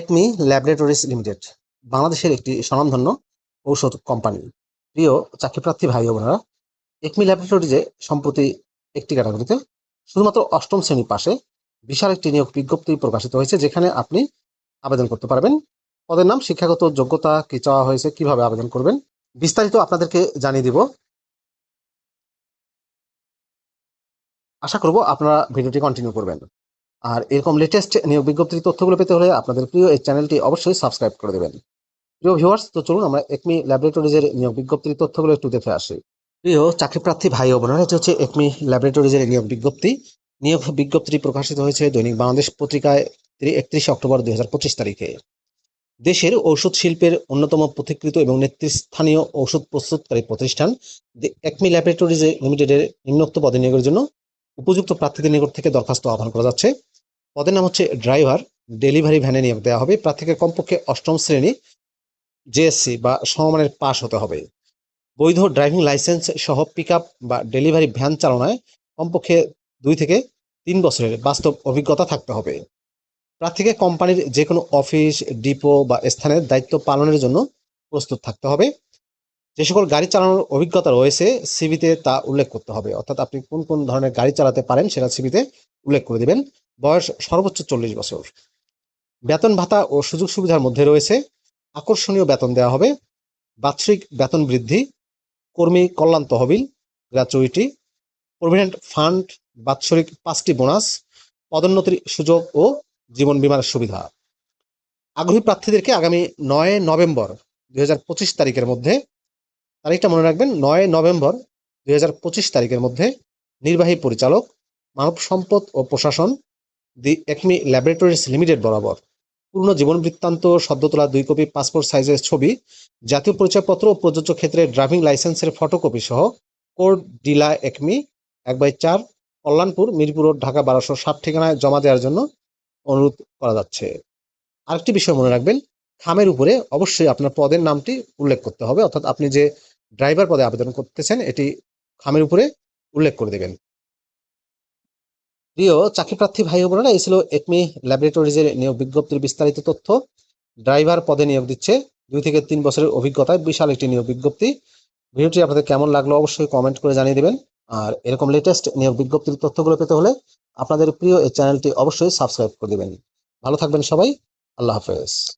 Acme laboratories limited, বাংলাদেশের একটি স্বনামধন্য ঔষধ কোম্পানি। প্রিয় চাকরিপ্রার্থী ভাই বোনেরা, একমি ল্যাবরেটরিজে সম্প্রতি একটি ক্যাটাগরিতে শুধুমাত্র অষ্টম শ্রেণি পাশে বিশাল একটি নিয়োগ বিজ্ঞপ্তি প্রকাশিত হয়েছে, যেখানে আপনি আবেদন করতে পারবেন। পদের নাম, শিক্ষাগত যোগ্যতা, কি চাওয়া হয়েছে, কীভাবে আবেদন করবেন, বিস্তারিত আপনাদেরকে জানিয়ে দিব। আশা করব আপনারা ভিডিওটি কন্টিনিউ করবেন। আর এরকম লেটেস্ট নিয়োগ বিজ্ঞপ্তির তথ্যগুলো পেতে হলে আপনাদের প্রিয় এই চ্যানেলটি অবশ্যই সাবস্ক্রাইব করে দেবেন। প্রিয় ভিউয়ার্স তো চলুন আমরা একমি ল্যাবরেটরিজের নিয়োগ বিজ্ঞপ্তির তথ্যগুলো একটু দেখে আসি। প্রিয় চাকরিপ্রার্থী ভাই ও বোনেরা, এটি হচ্ছে একমি ল্যাবরেটরিজের নিয়োগ বিজ্ঞপ্তি। নিয়োগ বিজ্ঞপ্তিটি প্রকাশিত হয়েছে দৈনিক বাংলাদেশ পত্রিকায় একত্রিশে অক্টোবর দুই হাজার পঁচিশ তারিখে। দেশের ঔষধ শিল্পের অন্যতম পথিকৃত এবং নেতৃস্থানীয় ঔষধ প্রস্তুতকারী প্রতিষ্ঠান একমি ল্যাবরেটরিজ লিমিটেডের নিম্নোক্ত পদে নিয়োগের জন্য উপযুক্ত প্রার্থীদের নিকট থেকে দরখাস্ত আহ্বান করা যাচ্ছে। পদের নাম হচ্ছে ড্রাইভার। ডেলিভারি ভ্যানে নিয়োগ দেওয়া হবে। প্রার্থীকে কমপক্ষে অষ্টম শ্রেণি জেএসসি বা সমমানের পাশ হতে হবে। বৈধ ড্রাইভিং লাইসেন্স সহ পিক বা ডেলিভারি ভ্যান চালনায় কমপক্ষে দুই থেকে তিন বছরের বাস্তব অভিজ্ঞতা থাকতে হবে। প্রার্থীকে কোম্পানির যে কোনো অফিস, ডিপো বা স্থানের দায়িত্ব পালনের জন্য প্রস্তুত থাকতে হবে। যে সকল গাড়ি চালানোর অভিজ্ঞতা রয়েছে সিবিতে তা উল্লেখ করতে হবে। অর্থাৎ আপনি কোন কোন ধরনের গাড়ি চালাতে পারেন সেটা সিবিতে উল্লেখ করে দেবেন। বয়স সর্বোচ্চ চল্লিশ বছর। বেতন ভাতা ও সুযোগ সুবিধার মধ্যে রয়েছে। আকর্ষণীয় বেতন দেওয়া হবে। বাৎসরিক বেতন বৃদ্ধি। কর্মী কল্যাণ তহবিল গ্র্যাচুইটি প্রভিডেন্ট ফান্ড, বাৎসরিক পাঁচটি বোনাস, পদোন্নতির সুযোগ ও জীবন বীমার সুবিধা। আগ্রহী প্রার্থীদেরকে আগামী নয় নভেম্বর দু হাজার পঁচিশ তারিখের মধ্যে তারিখটা মনে রাখবেন, নয় নভেম্বর দুই হাজার পঁচিশ তারিখের মধ্যে নির্বাহী পরিচালক, মানব সম্পদ ও প্রশাসন, দি একমি ল্যাবরেটরিজ লিমিটেড বরাবর। পূর্ণ জীবন বৃত্তান্ত, সদ্য তোলা দুই কপি পাসপোর্ট সাইজের ছবি, জাতীয় পরিচয়পত্র ও প্রযোজ্য ক্ষেত্রে ড্রাইভিং লাইসেন্সের ফটোকপি সহ কোড ডিলা একমি, এক বাই চার, কল্যাণপুর, মিরপুর রোড, ঢাকা বারোশো ষাট ঠিকানায় জমা দেওয়ার জন্য অনুরোধ করা যাচ্ছে। আরেকটি বিষয় মনে রাখবেন, খামের উপরে অবশ্যই আপনার পদের নামটি উল্লেখ করতে হবে, অর্থাৎ আপনি যে ড্রাইভার পদে আবেদন করতেছেন, এটি খামের উপরে উল্লেখ করে দেবেন। প্রিয় চাকরিপ্রার্থী ভাই বোনেরা, এই ছিল একমি ল্যাবরেটরিজের নিয়োগ বিজ্ঞপ্তির বিস্তারিত তথ্য। ড্রাইভার পদে নিয়োগ দিচ্ছে দুই থেকে তিন বছরের অভিজ্ঞতায় বিশাল একটি নিয়োগ বিজ্ঞপ্তি। ভিডিওটি আপনাদের কেমন লাগল অবশ্যই কমেন্ট করে জানিয়ে দেবেন। আর এরকম লেটেস্ট নিয়োগ বিজ্ঞপ্তির তথ্যগুলো পেতে হলে আপনাদের প্রিয় এই চ্যানেলটি অবশ্যই সাবস্ক্রাইব করে দেবেন। ভালো থাকবেন সবাই, আল্লাহ হাফেজ।